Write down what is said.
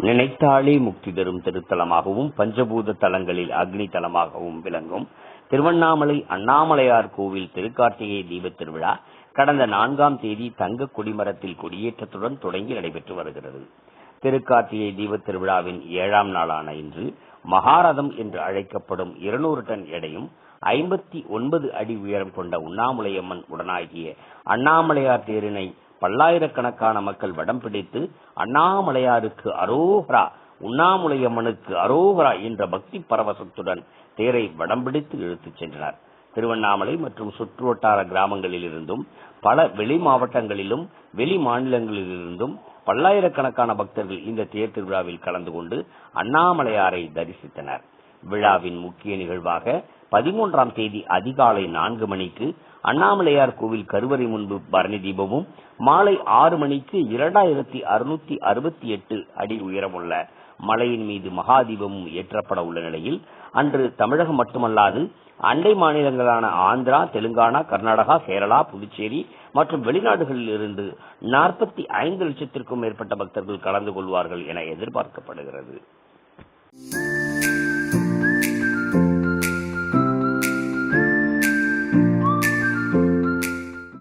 நினைத்தாலே முக்தி தரும் திருத்தலமாகவும் பஞ்சபூத தலங்களில் அக்னி தலமாகவும் விளங்கும். திருவண்ணாமலை அண்ணாமலையார் கோவில் திருக்கார்த்திகை தீபத் திருவிழா கடந்த நான்காம் தேதி தங்க கொடிமரத்தில் கொடியேற்றத்துடன் தொடங்கி நடைபெற்று வருகிறது. திருக்கார்த்திகை தீபத் திருவிழாவின் ஏழாம் நாளான இன்று மகாரதம் என்று அழைக்கப்படும் இருநூறு டன் எடையும் ஐம்பத்தி ஒன்பது அடி உயரம் கொண்ட உண்ணாமுலையம்மன் உடனாகிய அண்ணாமலையார் தேரினை பல்லாயிரக்கணக்கான மக்கள் வடம் பிடித்து அண்ணாமலையாருக்கு அரோகரா உண்ணாமுலையம்மனுக்கு அரோகரா என்ற பக்தி பரவசத்துடன் தேரை வடம் பிடித்து இழுத்துச் சென்றனர். திருவண்ணாமலை மற்றும் சுற்றுவட்டார கிராமங்களில் இருந்தும் பல வெளி மாவட்டங்களிலும் வெளி மாநிலங்களிலிருந்தும் பல்லாயிரக்கணக்கான பக்தர்கள் இந்த தேர் திருவிழாவில் கலந்து கொண்டு அண்ணாமலையாரை தரிசித்தனர். விழாவின் முக்கிய நிகழ்வாக பதிமூன்றாம் தேதி அதிகாலை நான்கு மணிக்கு அண்ணாமலையார் கோவில் கருவறை முன்பு பரணி தீபமும் மாலை ஆறு மணிக்கு இரண்டாயிரத்தி அறுநூத்தி அறுபத்தி எட்டு அடி உயரமுள்ள மலையின் மீது மகாதீபமும் ஏற்றப்பட உள்ள நிலையில் அன்று தமிழகம் மட்டுமல்லாது அண்டை மாநிலங்களான ஆந்திரா தெலுங்கானா கர்நாடகா கேரளா புதுச்சேரி மற்றும் வெளிநாடுகளில் இருந்து நாற்பத்தி ஐந்து லட்சத்திற்கும் மேற்பட்ட பக்தர்கள் கலந்து கொள்வார்கள் என எதிர்பார்க்கப்படுகிறது.